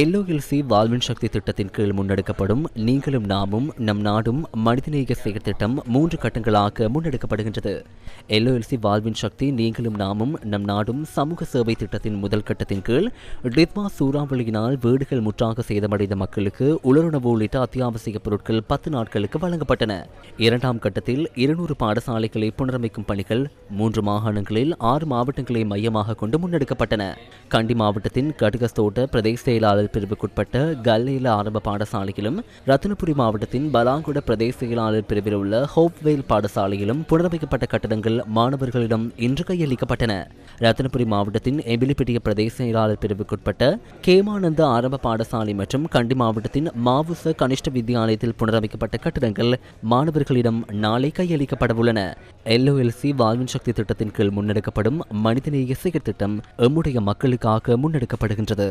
LOLC வாழ்வின் சக்தி திட்டத்தின் கீழ் முன்னெடுக்கப்படும் நீங்களும் நாமும் நம் நாடும் மனிதநேய செயல் திட்டம் மூன்று கட்டங்களாக முன்னெடுக்கப்படுகின்றது. எல்ஓஎல்சி வாழ்வின் சக்தி நீங்களும் நாமும் நம் நாடும் சமூக சேவை திட்டத்தின் முதல் கட்டத்தின் கீழ் டித்மா சூறாவளியினால் வீடுகள் முற்றாக சேதமடைந்த மக்களுக்கு உலருணவு உள்ளிட்ட அத்தியாவசிய பொருட்கள் பத்து நாட்களுக்கு வழங்கப்பட்டன. இரண்டாம் கட்டத்தில் இருநூறு பாடசாலைகளை புனரமைக்கும் பணிகள் மூன்று மாகாணங்களில் ஆறு மாவட்டங்களை மையமாக கொண்டு முன்னெடுக்கப்பட்டன. கண்டி மாவட்டத்தின் கடுகஸ்தோட்ட பிரதேச செயலாளர் பிரிவுக்குட்பட்ட கல்லையில ஆரம்ப பாடசாலையிலும் ரத்தினபுரி மாவட்டத்தின் பலாங்குட பிரதேச செயலாளர் பிரிவில் உள்ள ஹோப்வேல் பாடசாலையிலும் புனரமைக்கப்பட்ட கட்டடங்கள் மாணவர்களிடம் இன்று கையளிக்கப்பட்டன. ரத்தினபுரி மாவட்டத்தின் எபிலிபிட்டிய பிரதேச செயலாளர் பிரிவுக்குட்பட்ட கேமானந்த ஆரம்ப பாடசாலை மற்றும் கண்டி மாவட்டத்தின் மாவுச கனிஷ்ட வித்தியாலயத்தில் புனரமைக்கப்பட்ட கட்டடங்கள் மாணவர்களிடம் நாளை கையளிக்கப்படவுள்ளன. எல்ஓஎல்சி வாழ்வின் சக்தி திட்டத்தின் கீழ் முன்னெடுக்கப்படும் மனிதநேய செயற்திட்டம் எம்முடைய மக்களுக்காக முன்னெடுக்கப்படுகின்றது.